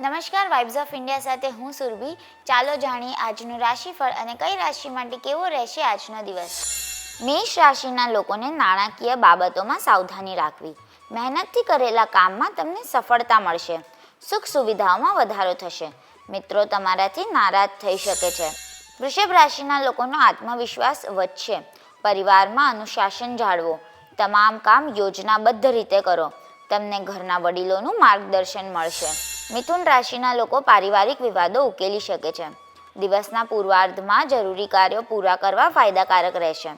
નમસ્કાર vibes of India સાથે હું સુરભી. ચાલો જાણીએ આજનું રાશિફળ અને કઈ રાશિ માટે કેવો રહેશે આજનો દિવસ. મેષ રાશિના લોકોને નાણાકીય બાબતોમાં સાવધાની રાખવી. મહેનતથી કરેલા કામમાં તમને સફળતા મળશે. સુખ સુવિધાઓમાં વધારો થશે. મિત્રો, તમારાથી નારાજ થઈ શકે છે. વૃષભ રાશિના લોકોનો આત્મવિશ્વાસ વધશે. પરિવારમાં અનુશાસન જાળવો. તમામ કામ યોજનાબદ્ધ રીતે કરો. તમને ઘરના વડીલોનું માર્ગદર્શન મળશે. મિથુન રાશિના લોકો પારિવારિક વિવાદો ઉકેલી શકે છે. દિવસના પૂર્વાર્ધમાં જરૂરી કાર્યો પૂરા કરવા ફાયદાકારક રહેશે.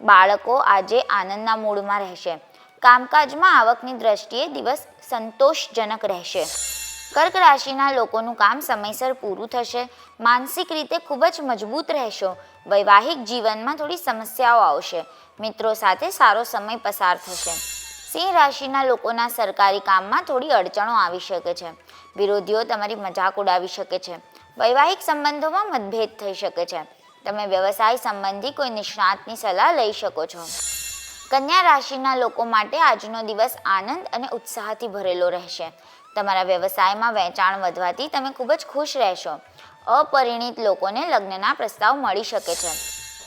બાળકો આજે આનંદના મૂડમાં રહેશે. કામકાજમાં આવકની દ્રષ્ટિએ દિવસ સંતોષજનક રહેશે. કર્ક રાશિના લોકોનું કામ સમયસર પૂરું થશે. માનસિક રીતે ખૂબ જ મજબૂત રહેશો. વૈવાહિક જીવનમાં થોડી સમસ્યાઓ આવશે. મિત્રો સાથે સારો સમય પસાર થશે. સિંહ રાશિના લોકોના સરકારી કામમાં થોડી અડચણો આવી શકે છે. વિરોધીઓ તમારી મજાક ઉડાવી શકે છે. વૈવાહિક સંબંધોમાં મતભેદ થઈ શકે છે. તમે વ્યવસાય સંબંધી કોઈ નિષ્ણાતની સલાહ લઈ શકો છો. કન્યા રાશિના લોકો માટે આજનો દિવસ આનંદ અને ઉત્સાહથી ભરેલો રહેશે. તમારા વ્યવસાયમાં વેચાણ વધવાથી તમે ખૂબ જ ખુશ રહેશો. અપરિણિત લોકોને લગ્નના પ્રસ્તાવ મળી શકે છે.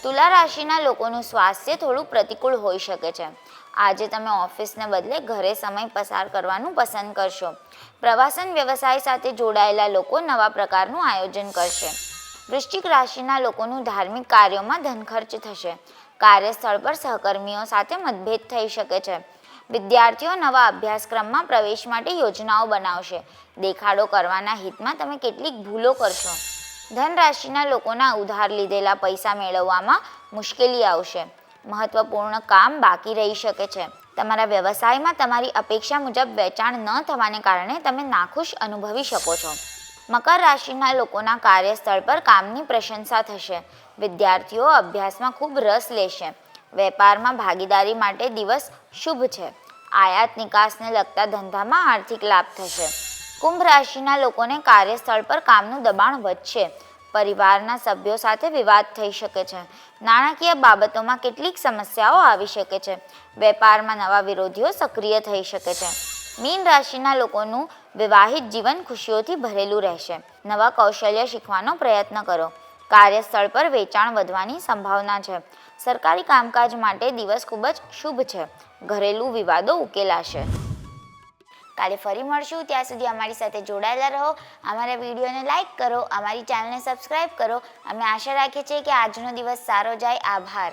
તુલા રાશિના લોકોનું સ્વાસ્થ્ય થોડું પ્રતિકૂળ હોઈ શકે છે. આજે તમે ઓફિસને બદલે ઘરે સમય પસાર કરવાનું પસંદ કરશો. પ્રવાસન વ્યવસાય સાથે જોડાયેલા લોકો નવા પ્રકારનું આયોજન કરશે. વૃશ્ચિક રાશિના લોકોનું ધાર્મિક કાર્યોમાં ધનખર્ચ થશે. કાર્યસ્થળ પર સહકર્મીઓ સાથે મતભેદ થઈ શકે છે. વિદ્યાર્થીઓ નવા અભ્યાસક્રમમાં પ્રવેશ માટે યોજનાઓ બનાવશે. દેખાડો કરવાના હિતમાં તમે કેટલીક ભૂલો કરશો. ધન રાશિના લોકોના ઉધાર લીધેલા પૈસા મેળવવામાં મુશ્કેલી આવશે. મહત્વપૂર્ણ કામ બાકી રહી શકે છે. તમારા વ્યવસાયમાં તમારી અપેક્ષા મુજબ વેચાણ ન થવાને કારણે તમે નાખુશ અનુભવી શકો છો. મકર રાશિના લોકોના કાર્યસ્થળ પર કામની પ્રશંસા થશે. વિદ્યાર્થીઓ અભ્યાસમાં ખૂબ રસ લેશે. વેપારમાં ભાગીદારી માટે દિવસ શુભ છે. આયાત નિકાસને લગતા ધંધામાં આર્થિક લાભ થશે. કુંભ રાશિના લોકોને કાર્યસ્થળ પર કામનું દબાણ વધશે. પરિવારના સભ્યો સાથે વિવાદ થઈ શકે છે. નાણાકીય બાબતોમાં કેટલીક સમસ્યાઓ આવી શકે છે. વેપારમાં નવા વિરોધીઓ સક્રિય થઈ શકે છે. મીન રાશિના લોકોનું વિવાહિત જીવન ખુશીઓથી ભરેલું રહેશે. નવા કૌશલ્ય શીખવાનો પ્રયત્ન કરો. કાર્યસ્થળ પર વેચાણ વધવાની સંભાવના છે. સરકારી કામકાજ માટે દિવસ ખૂબ જ શુભ છે. ઘરેલું વિવાદો ઉકેલાશે. કાલે ફરી મળશું. ત્યાં સુધી અમારી સાથે જોડાયેલા રહો. અમારા વિડીયોને લાઇક કરો, અમારી ચેનલને સબસ્ક્રાઈબ કરો. અમે આશા રાખીએ છીએ કે આજનો દિવસ સારો જાય. આભાર.